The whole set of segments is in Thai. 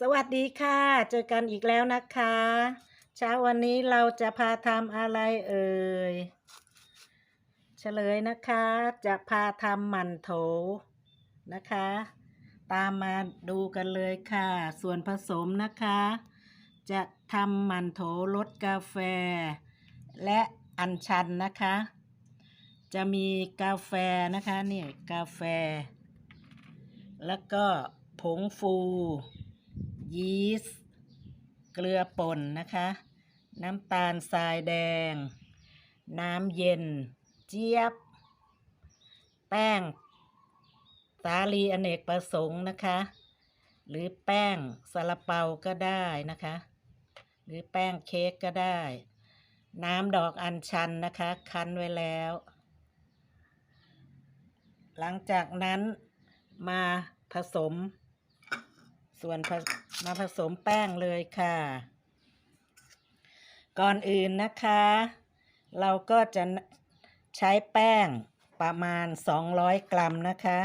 สวัสดีค่ะ เจอกันอีกแล้วนะคะ เช้าวันนี้เราจะพาทำอะไรเอ่ย เฉลยนะคะ จะพาทำหมันโถนะคะ ตามมาดูกันเลยค่ะ ส่วนผสมนะคะ จะทำหมันโถรสกาแฟ และอัญชันนะคะ จะมีกาแฟนะคะนี่กาแฟ แล้วก็ผงฟู ยีสต์เกลือป่นนะคะ น้ำตาลทรายแดง น้ำเย็น เจี๊ยบ แป้ง สาลีอเนกประสงค์นะคะ หรือแป้งซาลาเปาก็ได้นะคะ หรือแป้งเค้กก็ได้ น้ำดอกอัญชันนะคะ คั้นไว้แล้ว หลังจากนั้นมาผสม ส่วนมาผสมแป้งเลยค่ะ ก่อนอื่นนะคะ เราก็จะใช้แป้งประมาณ 200 กรัมนะคะ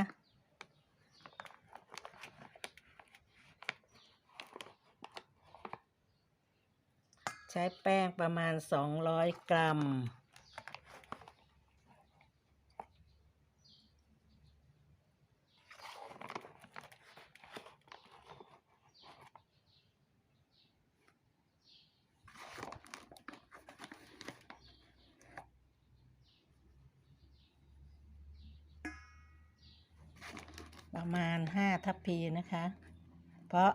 ใช้แป้งประมาณ 200 กรัม ประมาณ5ทัพพีนะคะ เพราะ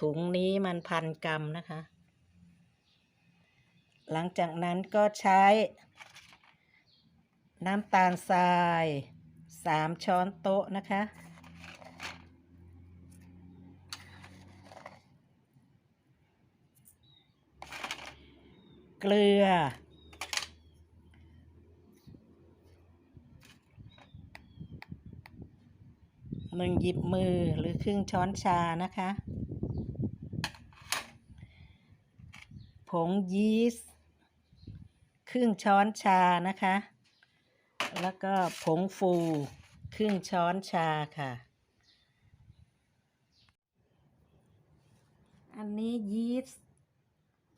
ถุงนี้มันพันกรัมนะคะ หลังจากนั้นก็ใช้ น้ำตาลทราย3ช้อนโต๊ะนะคะ เกลือ หนึ่งหยิบมือหรือครึ่งช้อนชานะคะ ผงยีสต์ครึ่งช้อนชานะคะ แล้วก็ผงฟูครึ่งช้อนชาค่ะ อันนี้ยีสต์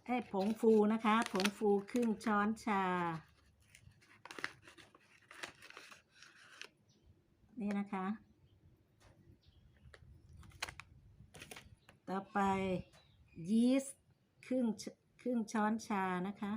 ไอ้ผงฟูนะคะ ผงฟูครึ่งช้อนชา นี่นะคะ ต่อไปยีสต์ครึ่งครึ่งช้อนชานะคะ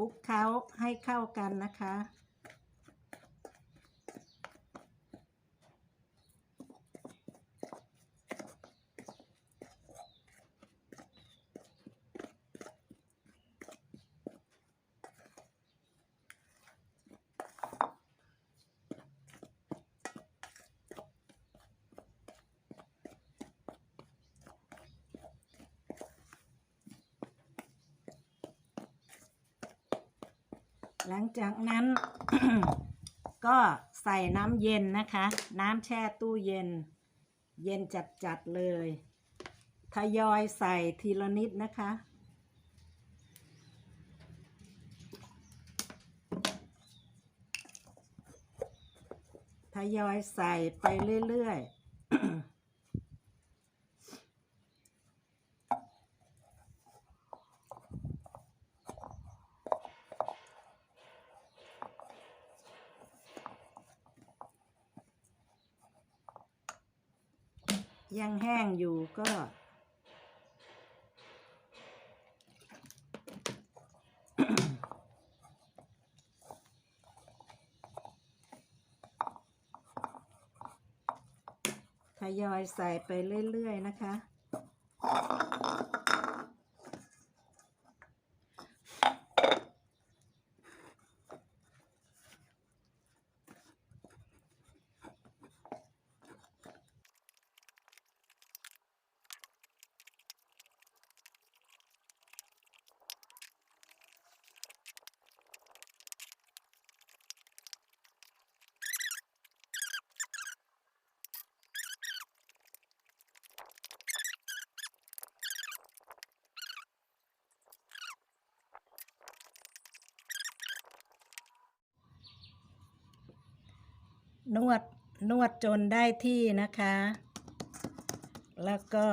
คลุกเคล้าให้เข้ากันนะคะ หลังจากนั้น ก็ใส่น้ำเย็นนะคะ น้ำแช่ตู้เย็น เย็นจัดๆเลยทยอยใส่ทีละนิดนะคะ ทยอยใส่ไปเรื่อยๆ ยังแห้งอยู่ก็ ทยอยใส่ไปเรื่อย ๆ นะคะ นวดนวดจนได้ที่นะคะ แล้วก็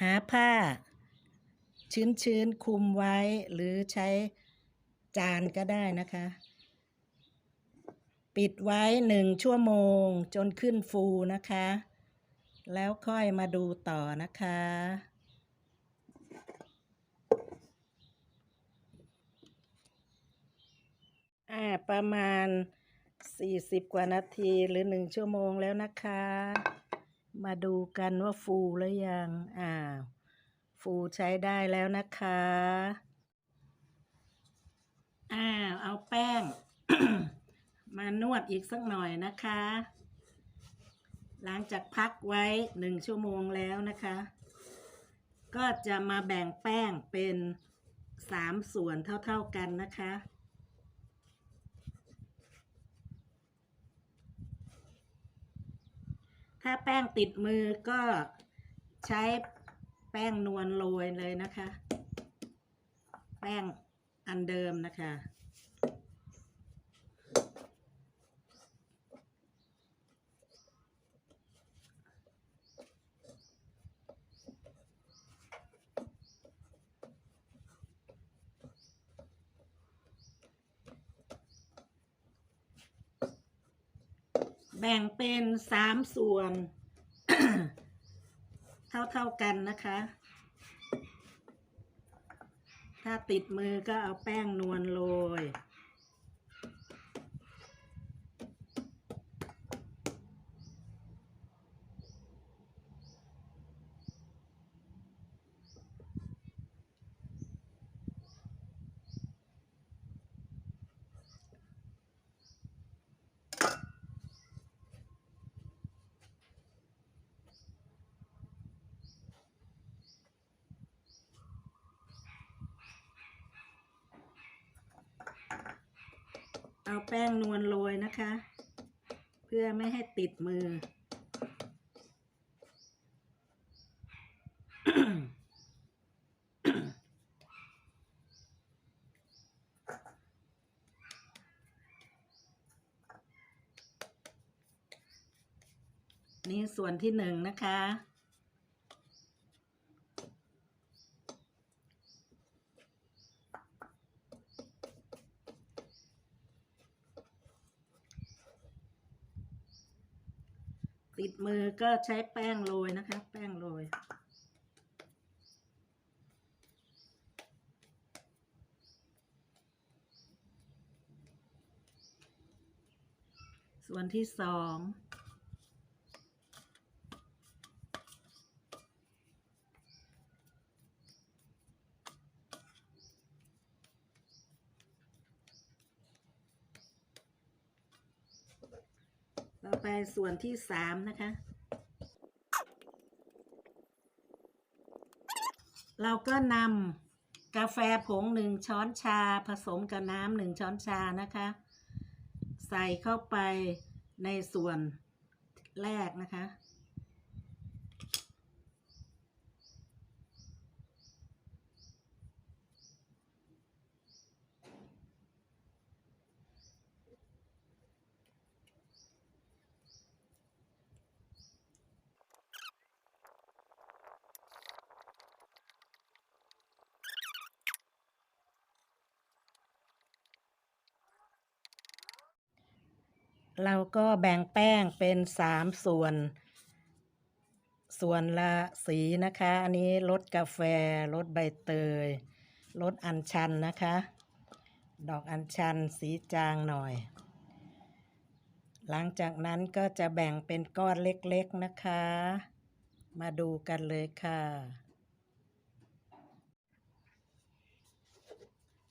หาผ้า ชื้นๆคลุมไว้หรือใช้จานก็ได้นะคะ ปิดไว้หนึ่งชั่วโมงจนขึ้นฟูนะคะ แล้วค่อยมาดูต่อนะคะอ่าประมาณ 40 กว่านาทีหรือ1ชั่วโมงแล้วนะคะ มาดูกันว่าฟูหรือยัง อ่า ฟูใช้ได้แล้วนะคะอ่าเอาแป้ง มานวดอีกสักหน่อยนะคะ หลังจากพักไว้หนึ่งชั่วโมงแล้วนะคะ ก็จะมาแบ่งแป้งเป็นสามส่วนเท่าๆกันนะคะ ถ้าแป้งติดมือก็ใช้แป้งนวลโรยเลยนะคะ แป้งอันเดิมนะคะ แบ่งเป็นสามส่วนเท่าเท่าๆกันนะคะ ถ้าติดมือก็เอาแป้งนวลโรย เอาแป้งนวลโรยนะคะ เพื่อไม่ให้ติดมือ นี่ส่วนที่หนึ่งนะคะ ก็ใช้แป้งโรยนะคะ แป้งโรย ส่วนที่สองต่อไปส่วนที่สามนะคะ เราก็นำกาแฟผงหนึ่งช้อนชาผสมกับน้ำหนึ่งช้อนชานะคะ ใส่เข้าไปในส่วนแรกนะคะ เราก็แบ่งแป้งเป็นสามส่วน ส่วนละสีนะคะ อันนี้รสกาแฟรสใบเตยรสอัญชันนะคะ ดอกอัญชันสีจางหน่อย หลังจากนั้นก็จะแบ่งเป็นก้อนเล็กๆนะคะ มาดูกันเลยค่ะ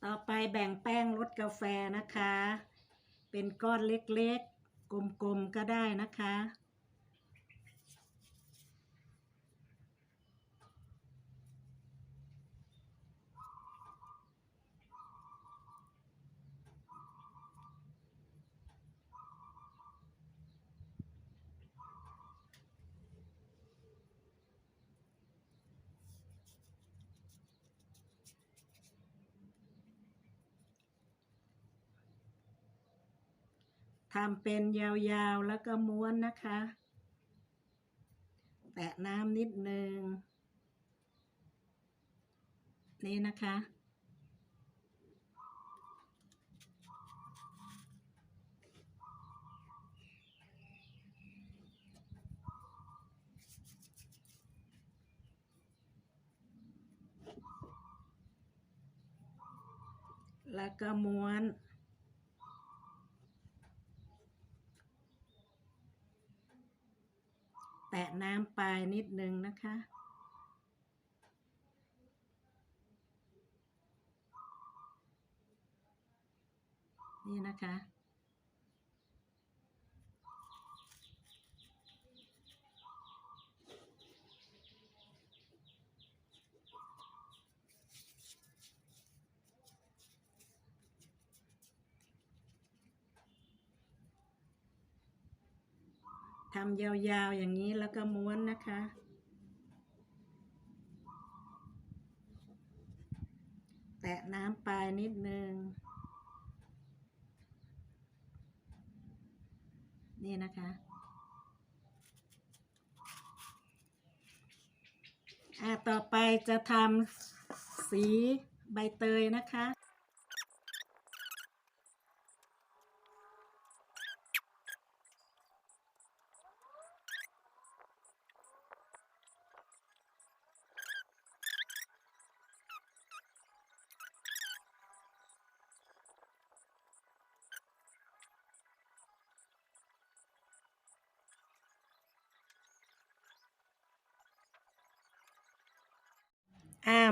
ต่อไปแบ่งแป้งรสกาแฟนะคะ เป็นก้อนเล็กๆ กลมๆก็ได้นะคะ ทำเป็นยาวๆแล้วก็ม้วนนะคะ แตะน้ำนิดนึง นี่นะคะแล้วก็ม้วน ตะน้ำปลายนิดนึงนะคะ นี่นะคะ ทำยาวๆอย่างนี้แล้วก็ม้วนนะคะ แตะน้ำปลายนิดนึง นี่นะคะ อ่าต่อไปจะทำสีใบเตยนะคะ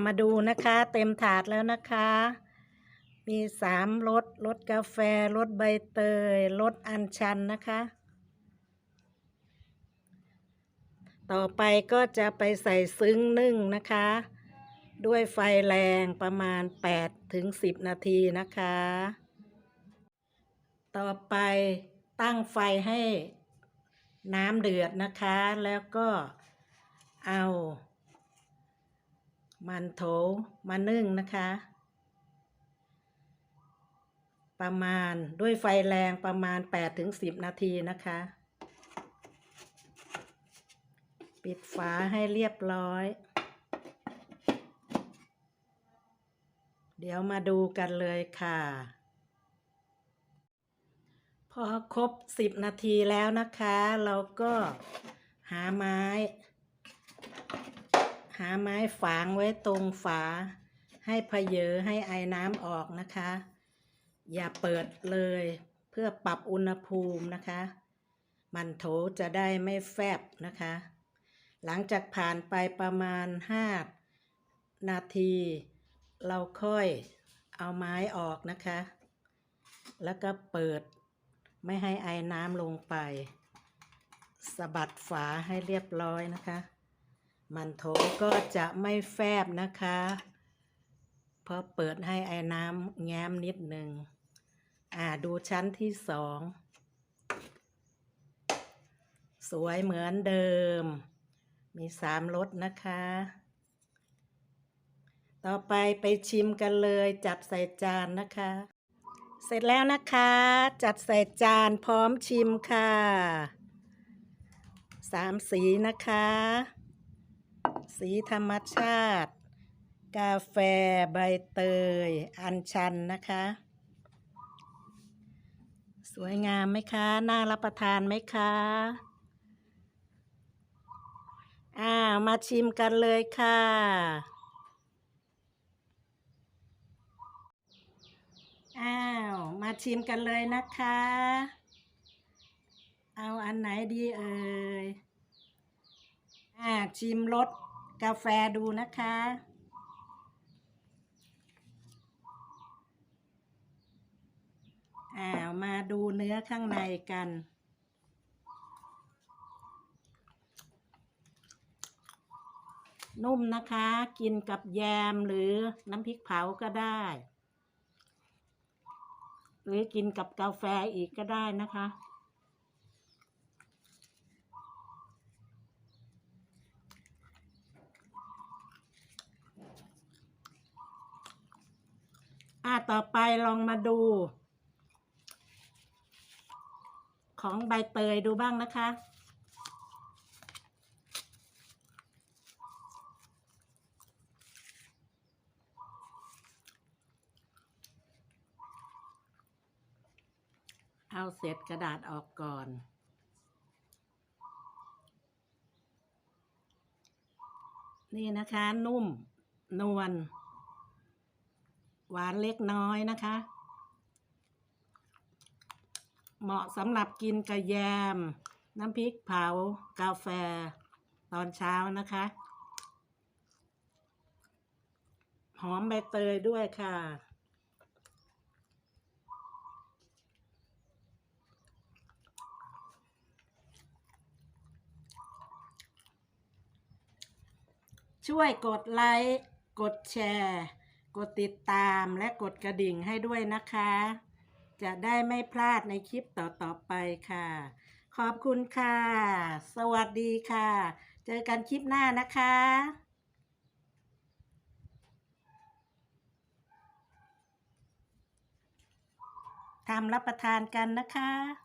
มาดูนะคะ เต็มถาดแล้วนะคะ มีสามรสรสกาแฟรสใบเตยรสอัญชันนะคะ ต่อไปก็จะไปใส่ซึ้งนึ่งนะคะ ด้วยไฟแรงประมาณ 8 ถึง 10 นาทีนะคะ ต่อไปตั้งไฟให้น้ำเดือดนะคะ แล้วก็เอา มันโถมานึ่งนะคะ ประมาณด้วยไฟแรงประมาณ8ถึง10 นาทีนะคะ ปิดฝาให้เรียบร้อย เดี๋ยวมาดูกันเลยค่ะ พอครบ 10 นาทีแล้วนะคะ เราก็หาไม้ หาไม้ฝางไว้ตรงฝา ให้เพเยอให้ไอน้ำออกนะคะ อย่าเปิดเลยเพื่อปรับอุณหภูมินะคะ มันโถจะได้ไม่แฟบนะคะ หลังจากผ่านไปประมาณ 5 นาที เราค่อยเอาไม้ออกนะคะ แล้วก็เปิดไม่ให้ไอน้ำลงไปสะบัดฝาให้เรียบร้อยนะคะ มันโถก็จะไม่แฟบนะคะ เพราะเปิดให้ไอ้น้ำแง้มนิดหนึ่งอ่าดูชั้นที่สอง สวยเหมือนเดิม มีสามรสนะคะ ต่อไปไปชิมกันเลยจัดใส่จานนะคะ เสร็จแล้วนะคะ จัดใส่จานพร้อมชิมค่ะสามสีนะคะ สีธรรมชาติ กาแฟใบเตย อัญชันนะคะ สวยงามไหมคะ น่ารับประทานไหมคะอ้าวมาชิมกันเลยค่ะอ้าวมาชิมกันเลยนะคะ เอาอันไหนดีเอ่ย อ่าชิมรสกาแฟดูนะคะ อ่ามาดูเนื้อข้างในกัน นุ่มนะคะ กินกับแยมหรือน้ำพริกเผาก็ได้ หรือกินกับกาแฟอีกก็ได้นะคะ อ่าต่อไปลองมาดู ของใบเตยดูบ้างนะคะ เอาเศษกระดาษออกก่อนนี่นะคะ นุ่ม นวล หวานเล็กน้อยนะคะ เหมาะสำหรับกินกระแยม น้ำพริกเผากาแฟ ตอนเช้านะคะ หอมใบเตยด้วยค่ะช่วยกดไลค์ กดแชร์ กดติดตามและกดกระดิ่งให้ด้วยนะคะ จะได้ไม่พลาดในคลิปต่อๆไปค่ะ ขอบคุณค่ะ สวัสดีค่ะ เจอกันคลิปหน้านะคะทำรับประทานกันนะคะ